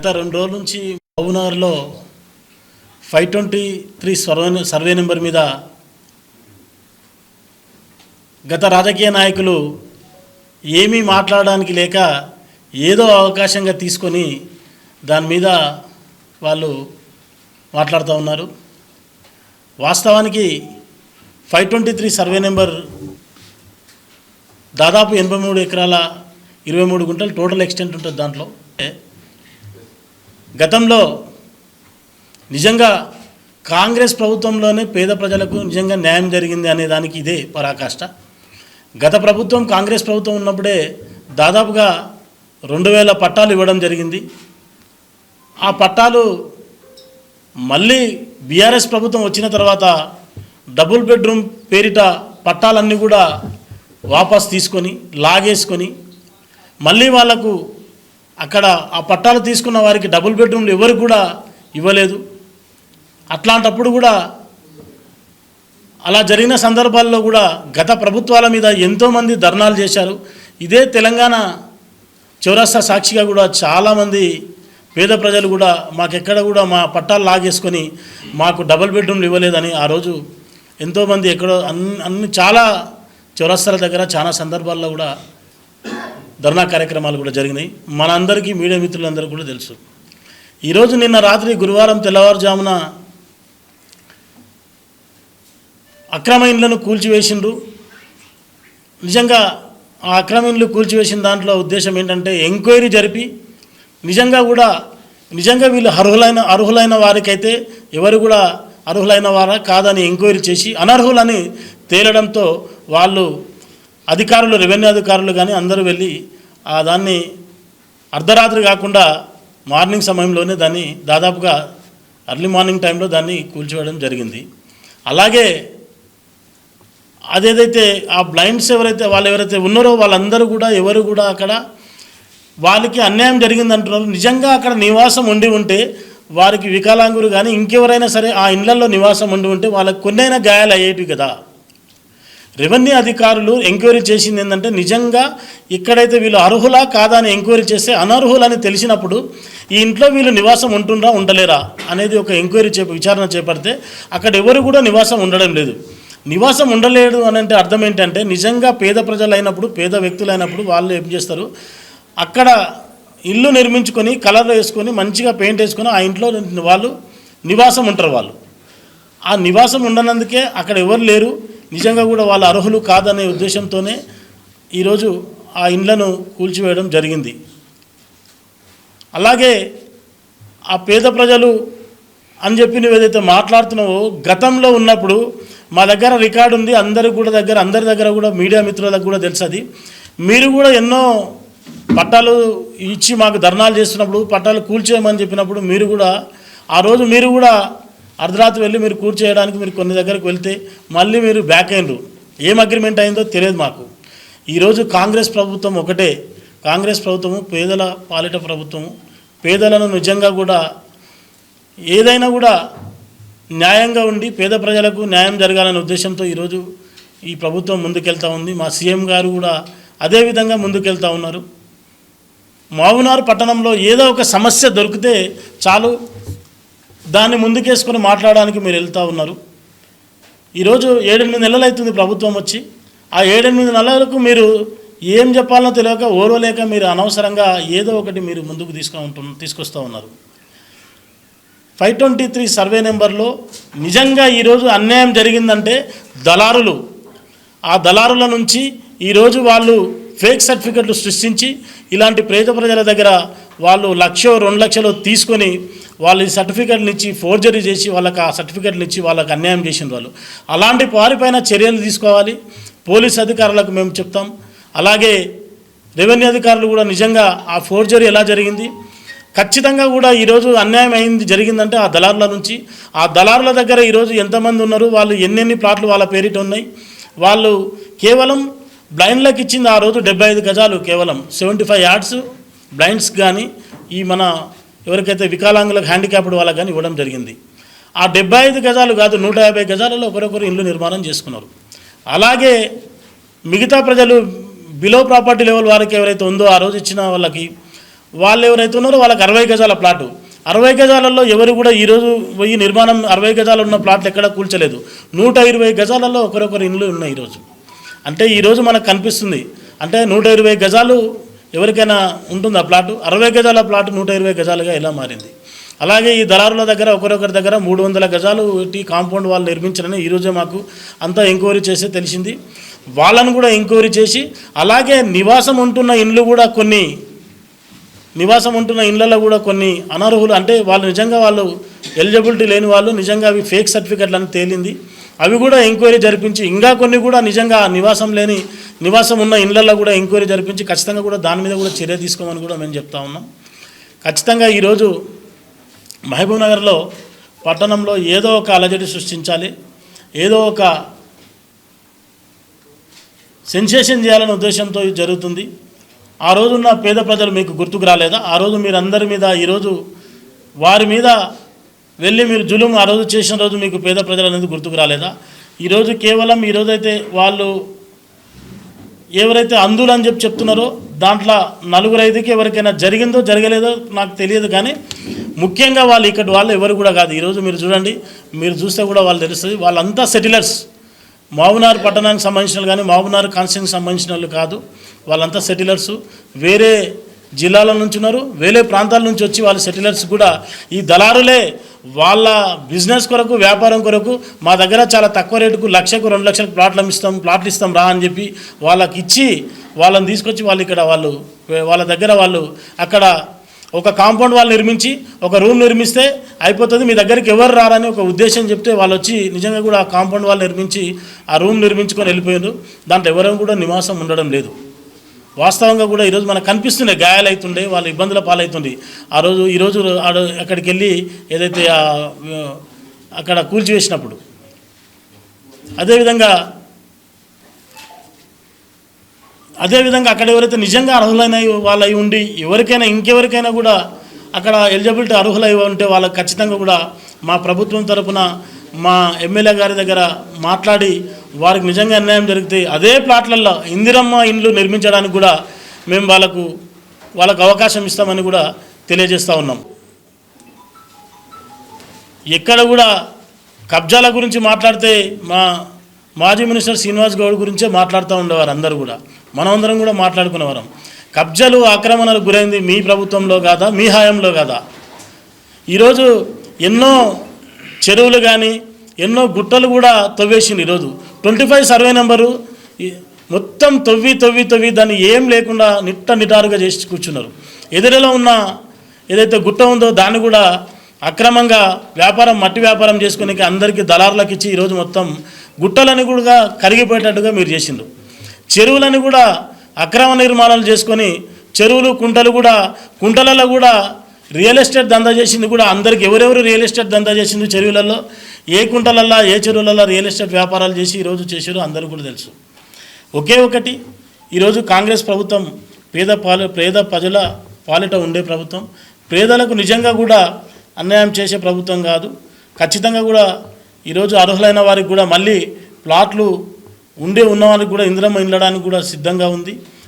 గత రెండు రోజుల నుంచి మహబూబ్నగర్లో five twenty three survey survey number మీద గత రాజకీయ నాయకులు ఏమీ మాట్లాడడానికి లేక ఏదో అవకాశంగా తీసుకొని దాని మీద వాళ్ళు మాట్లాడుతూ ఉన్నారు. వాస్తవానికి five twenty three survey number దాదాపు ఎనభై మూడు ఎకరాల ఇరవై మూడు గుంటలు టోటల్ ఎక్స్టెంట్ ఉంటుంది దాంట్లో. గతంలో నిజంగా కాంగ్రెస్ ప్రభుత్వంలోనే పేద ప్రజలకు నిజంగా న్యాయం జరిగింది అనే దానికి ఇదే పరాకాష్ట. గత ప్రభుత్వం కాంగ్రెస్ ప్రభుత్వం ఉన్నప్పుడే దాదాపుగా రెండు వేల పట్టాలు ఇవ్వడం జరిగింది. ఆ పట్టాలు మళ్ళీ బీఆర్ఎస్ ప్రభుత్వం వచ్చిన తర్వాత డబుల్ బెడ్రూమ్ పేరిట పట్టాలన్నీ కూడా వాపస్ తీసుకొని లాగేసుకొని మళ్ళీ వాళ్ళకు అక్కడ ఆ పట్టాలు తీసుకున్న వారికి డబుల్ బెడ్రూమ్లు ఎవరు కూడా ఇవ్వలేదు. అట్లాంటప్పుడు కూడా అలా జరిగిన సందర్భాల్లో కూడా గత ప్రభుత్వాల మీద ఎంతోమంది ధర్నాలు చేశారు. ఇదే తెలంగాణ చౌరస్తా సాక్షిగా కూడా చాలామంది పేద ప్రజలు కూడా మాకెక్కడ కూడా మా పట్టాలు లాగేసుకొని మాకు డబుల్ బెడ్రూమ్లు ఇవ్వలేదని ఆ రోజు ఎంతోమంది ఎక్కడో అన్ని అన్ని చాలా చౌరస్తాల దగ్గర చాలా సందర్భాల్లో కూడా ధర్నా కార్యక్రమాలు కూడా జరిగినాయి. మనందరికీ మీడియా మిత్రులందరూ కూడా తెలుసు. ఈరోజు నిన్న రాత్రి గురువారం తెల్లవారుజామున అక్రమ ఇండ్లను కూల్చివేసిండ్రు. నిజంగా ఆ అక్రమ ఇండ్లు కూల్చివేసిన దాంట్లో ఉద్దేశం ఏంటంటే ఎంక్వైరీ జరిపి నిజంగా కూడా నిజంగా వీళ్ళు అర్హులైన అర్హులైన వారికైతే ఎవరు కూడా అర్హులైన వారా కాదని ఎంక్వైరీ చేసి అనర్హులని తేలడంతో వాళ్ళు అధికారులు రెవెన్యూ అధికారులు కానీ అందరూ వెళ్ళి ఆ దాన్ని అర్ధరాత్రి కాకుండా మార్నింగ్ సమయంలోనే దాన్ని దాదాపుగా అర్లీ మార్నింగ్ టైంలో దాన్ని కూల్చివేయడం జరిగింది. అలాగే అదేదైతే ఆ బ్లైండ్స్ ఎవరైతే వాళ్ళు ఎవరైతే ఉన్నారో వాళ్ళందరూ కూడా ఎవరు కూడా అక్కడ వాళ్ళకి అన్యాయం జరిగింది అంటున్నారు నిజంగా అక్కడ నివాసం ఉండి ఉంటే వారికి వికలాంగులు కానీ ఇంకెవరైనా సరే ఆ ఇండ్లలో నివాసం ఉండి ఉంటే వాళ్ళకి కొన్నైనా గాయాలు అయ్యేటివి కదా. రెవెన్యూ అధికారులు ఎంక్వైరీ చేసింది ఏంటంటే నిజంగా ఇక్కడైతే వీళ్ళు అర్హులా కాదా అని ఎంక్వైరీ చేస్తే అనర్హులని తెలిసినప్పుడు ఈ ఇంట్లో వీళ్ళు నివాసం ఉంటుండ్రా ఉండలేరా అనేది ఒక ఎంక్వైరీ చేప విచారణ చేపడితే అక్కడ ఎవరు కూడా నివాసం ఉండడం లేదు. నివాసం ఉండలేడు అని అంటే అర్థం ఏంటంటే నిజంగా పేద ప్రజలు అయినప్పుడు పేద వ్యక్తులు అయినప్పుడు వాళ్ళు ఏం చేస్తారు? అక్కడ ఇల్లు నిర్మించుకొని కలర్ వేసుకొని మంచిగా పెయింట్ వేసుకొని ఆ ఇంట్లో వాళ్ళు నివాసం ఉంటారు వాళ్ళు. ఆ నివాసం ఉండనందుకే అక్కడ ఎవరు లేరు. నిజంగా కూడా వాళ్ళ అర్హులు కాదనే ఉద్దేశంతోనే ఈరోజు ఆ ఇండ్లను కూల్చివేయడం జరిగింది. అలాగే ఆ పేద ప్రజలు అని చెప్పి నువ్వు ఏదైతే మాట్లాడుతున్నావో గతంలో ఉన్నప్పుడు మా దగ్గర రికార్డు ఉంది అందరి కూడా దగ్గర అందరి దగ్గర కూడా మీడియా మిత్రులకు కూడా తెలుసు అది. మీరు కూడా ఎన్నో పట్టాలు ఇచ్చి మాకు ధర్నాలు చేస్తున్నప్పుడు పట్టాలు కూల్చేయమని చెప్పినప్పుడు మీరు కూడా ఆ రోజు మీరు కూడా అర్ధరాత్రి వెళ్ళి మీరు కూర్చేయడానికి మీరు కొన్ని దగ్గరకు వెళ్తే మళ్ళీ మీరు బ్యాక్ అయినరు. ఏం అగ్రిమెంట్ అయిందో తెలియదు మాకు. ఈరోజు కాంగ్రెస్ ప్రభుత్వం ఒకటే. కాంగ్రెస్ ప్రభుత్వము పేదల పాలిట ప్రభుత్వము. పేదలను నిజంగా కూడా ఏదైనా కూడా న్యాయంగా ఉండి పేద ప్రజలకు న్యాయం జరగాలనే ఉద్దేశంతో ఈరోజు ఈ ప్రభుత్వం ముందుకెళ్తా ఉంది. మా సీఎం గారు కూడా అదే విధంగా ముందుకెళ్తా ఉన్నారు. మావునారు పట్టణంలో ఏదో ఒక సమస్య దొరికితే చాలు. దాన్ని ముందుకేసుకొని మాట్లాడడానికి మీరు వెళ్తూ ఉన్నారు. ఈరోజు ఏడెనిమిది నెలలు అవుతుంది ప్రభుత్వం వచ్చి. ఆ ఏడెనిమిది నెలలకు మీరు ఏం చెప్పాలనో తెలియక ఓర్వలేక మీరు అనవసరంగా ఏదో ఒకటి మీరు ముందుకు తీసుకు ఉంటు తీసుకొస్తూ ఉన్నారు. ఫైవ్ ట్వంటీ త్రీ సర్వే నెంబర్లో నిజంగా ఈరోజు అన్యాయం జరిగిందంటే దళారులు. ఆ దళారుల నుంచి ఈరోజు వాళ్ళు ఫేక్ సర్టిఫికెట్లు సృష్టించి ఇలాంటి పేద ప్రజల దగ్గర వాళ్ళు లక్ష రెండు లక్షలు తీసుకొని వాళ్ళు ఈ సర్టిఫికెట్లు ఇచ్చి ఫోర్జరీ చేసి వాళ్ళకి ఆ సర్టిఫికెట్లు ఇచ్చి వాళ్ళకి అన్యాయం చేసిన వాళ్ళు. అలాంటి వారిపైన చర్యలు తీసుకోవాలి. పోలీస్ అధికారులకు మేము చెప్తాం. అలాగే రెవెన్యూ అధికారులు కూడా నిజంగా ఆ ఫోర్జరీ ఎలా జరిగింది? ఖచ్చితంగా కూడా ఈరోజు అన్యాయం అయింది జరిగిందంటే ఆ దళారుల నుంచి. ఆ దళారుల దగ్గర ఈరోజు ఎంతమంది ఉన్నారు? వాళ్ళు ఎన్నెన్ని ప్లాట్లు వాళ్ళ పేరిట ఉన్నాయి? వాళ్ళు కేవలం బ్లైండ్లకు ఇచ్చింది ఆ రోజు డెబ్బై ఐదు గజాలు కేవలం. సెవెంటీ ఫైవ్ యార్డ్స్ బ్లైండ్స్ కానీ ఈ మన ఎవరికైతే వికలాంగులకు హ్యాండిక్యాప్డ్ వాళ్ళకి కానీ ఇవ్వడం జరిగింది. ఆ డెబ్బై ఐదు గజాలు కాదు నూట యాభై గజాలలో ఒకరొకరు ఇల్లు నిర్మాణం చేసుకున్నారు. అలాగే మిగతా ప్రజలు బిలో ప్రాపర్టీ లెవెల్ వారికి ఎవరైతే ఉందో ఆ రోజు ఇచ్చిన వాళ్ళకి వాళ్ళు ఎవరైతే ఉన్నారో వాళ్ళకి అరవై గజాల ప్లాటు. అరవై గజాలలో ఎవరు కూడా ఈరోజు పోయి నిర్మాణం అరవై గజాలు ఉన్న ప్లాట్లు ఎక్కడ కూల్చలేదు. నూట ఇరవై గజాలలో ఒకరొకరు ఇండ్లు ఉన్నాయి ఈరోజు అంటే ఈరోజు మనకు కనిపిస్తుంది. అంటే నూట ఇరవై గజాలు ఎవరికైనా ఉంటుందా ప్లాటు? అరవై గజాల ప్లాటు నూట ఇరవై గజాలుగా ఇలా మారింది? అలాగే ఈ దళారుల దగ్గర ఒకరొకరి దగ్గర మూడు వందల గజాలు టీ కాంపౌండ్ వాళ్ళు నిర్మించారని ఈరోజే మాకు అంతా ఎంక్వైరీ చేస్తే తెలిసింది. వాళ్ళను కూడా ఎంక్వైరీ చేసి అలాగే నివాసం ఉంటున్న ఇండ్లు కూడా కొన్ని నివాసం ఉంటున్న ఇళ్ళలో కూడా కొన్ని అనర్హులు అంటే వాళ్ళు నిజంగా వాళ్ళు ఎలిజిబిలిటీ లేని వాళ్ళు నిజంగా అవి ఫేక్ సర్టిఫికెట్లు అని తేలింది. అవి కూడా ఎంక్వైరీ జరిపించి ఇంకా కొన్ని కూడా నిజంగా నివాసం లేని నివాసం ఉన్న ఇళ్ళలో కూడా ఎంక్వైరీ జరిపించి ఖచ్చితంగా కూడా దాని మీద కూడా చర్య తీసుకోమని కూడా మేము చెప్తా ఉన్నాం. ఖచ్చితంగా ఈరోజు మహబూబ్ నగర్లో పట్టణంలో ఏదో ఒక అలజడి సృష్టించాలి. ఏదో ఒక సెన్సేషన్ చేయాలనే ఉద్దేశంతో ఇది జరుగుతుంది. ఆ రోజున్న పేద ప్రజలు మీకు గుర్తుకు రాలేదా? ఆ రోజు మీరందరి మీద ఈరోజు వారి మీద వెళ్ళి మీరు జులుం ఆ రోజు చేసిన రోజు మీకు పేద ప్రజలు అనేది గుర్తుకు రాలేదా? ఈరోజు కేవలం ఈరోజైతే వాళ్ళు ఎవరైతే అందులు అని చెప్పి చెప్తున్నారో దాంట్లో నలుగురు ఐదుకి ఎవరికైనా జరిగిందో జరగలేదో నాకు తెలియదు కానీ ముఖ్యంగా వాళ్ళు ఇక్కడ వాళ్ళు ఎవరు కూడా కాదు. ఈరోజు మీరు చూడండి మీరు చూస్తే కూడా వాళ్ళు తెలుస్తుంది. వాళ్ళంతా సెటిలర్స్. మావునార్ పట్టణానికి సంబంధించిన కానీ మావునార్ కాన్స్టిట్యూన్కి సంబంధించిన వాళ్ళు కాదు. వాళ్ళంతా సెటిలర్స్ వేరే జిల్లాల నుంచి ఉన్నారు వేరే ప్రాంతాల నుంచి వచ్చి వాళ్ళ సెటిలర్స్ కూడా. ఈ దళారులే వాళ్ళ బిజినెస్ కొరకు వ్యాపారం కొరకు మా దగ్గర చాలా తక్కువ రేటుకు లక్షకు రెండు లక్షలకు ప్లాట్లు ఇస్తాం ప్లాట్లు ఇస్తాం రా అని చెప్పి వాళ్ళకి ఇచ్చి వాళ్ళని తీసుకొచ్చి వాళ్ళు ఇక్కడ వాళ్ళు వాళ్ళ దగ్గర వాళ్ళు అక్కడ ఒక కాంపౌండ్ వాళ్ళు నిర్మించి ఒక రూమ్ నిర్మిస్తే అయిపోతుంది. మీ దగ్గరికి ఎవరు రారని ఒక ఉద్దేశం చెప్తే వాళ్ళు వచ్చి నిజంగా కూడా ఆ కాంపౌండ్ వాళ్ళు నిర్మించి ఆ రూమ్ నిర్మించుకొని వెళ్ళిపోయారు. దాంట్లో ఎవరూ కూడా నివాసం ఉండడం లేదు. వాస్తవంగా కూడా ఈరోజు మనకు కనిపిస్తుండే గాయాలు అవుతుండే వాళ్ళు ఇబ్బందుల పాలవుతుండే ఆ రోజు ఈరోజు ఆడ- అక్కడికి వెళ్ళి ఏదైతే అక్కడ కూల్చివేసినప్పుడు. అదేవిధంగా అదేవిధంగా అక్కడ ఎవరైతే నిజంగా అర్హులైన వాళ్ళు అయి ఉండి ఎవరికైనా ఇంకెవరికైనా కూడా అక్కడ ఎలిజిబిలిటీ అర్హులై ఉంటే వాళ్ళకి ఖచ్చితంగా కూడా మా ప్రభుత్వం తరపున మా ఎమ్మెల్యే గారి దగ్గర మాట్లాడి వారికి నిజంగా అన్యాయం జరిగితే అదే ప్లాట్లలో ఇందిరమ్మ ఇండ్లు నిర్మించడానికి కూడా మేము వాళ్ళకు వాళ్ళకు అవకాశం ఇస్తామని కూడా తెలియజేస్తూ ఉన్నాం. ఎక్కడ కూడా కబ్జాల గురించి మాట్లాడితే మా మాజీ మినిస్టర్ శ్రీనివాస్ గౌడ్ గురించే మాట్లాడుతూ ఉండేవారు అందరూ కూడా. మనమందరం కూడా మాట్లాడుకునేవారం కబ్జాలు ఆక్రమణలు గురైంది మీ ప్రభుత్వంలో కాదా మీ హయాంలో కాదా? ఈరోజు ఎన్నో చెరువులు కానీ ఎన్నో గుట్టలు కూడా తవ్వేసింది ఈరోజు. ట్వంటీ ఫైవ్ సర్వే నెంబరు మొత్తం తవ్వి తవ్వి తవ్వి దాన్ని ఏం లేకుండా నిట్ట నిటారుగా చేసి కూర్చున్నారు. ఎదురులో ఉన్న ఏదైతే గుట్ట ఉందో దాన్ని కూడా అక్రమంగా వ్యాపారం మట్టి వ్యాపారం చేసుకునే అందరికీ దళారులకు ఇచ్చి ఈరోజు మొత్తం గుట్టలని కూడా కరిగిపోయేటట్టుగా మీరు చేసిండ్రు. చెరువులను కూడా అక్రమ నిర్మాణాలు చేసుకొని చెరువులు కుంటలు కూడా కుంటలలో కూడా రియల్ ఎస్టేట్ దందా చేసింది కూడా అందరికి ఎవరెవరు రియల్ ఎస్టేట్ దందా చేసింది చెరువులలో? ఏ కుంటలల్లో ఏ చెరువులలో రియల్ ఎస్టేట్ వ్యాపారాలు చేసి ఈరోజు చేసారో అందరూ కూడా తెలుసు. ఒకే ఒకటి ఈరోజు కాంగ్రెస్ ప్రభుత్వం పేద పాల పేద ప్రజల పాలిట ఉండే ప్రభుత్వం. పేదలకు నిజంగా కూడా అన్యాయం చేసే ప్రభుత్వం కాదు. ఖచ్చితంగా కూడా ఈరోజు అర్హులైన వారికి కూడా మళ్ళీ ప్లాట్లు ఉండే ఉన్నవారికి కూడా ఇందిరమ్మ ఇండడానికి కూడా సిద్ధంగా ఉంది.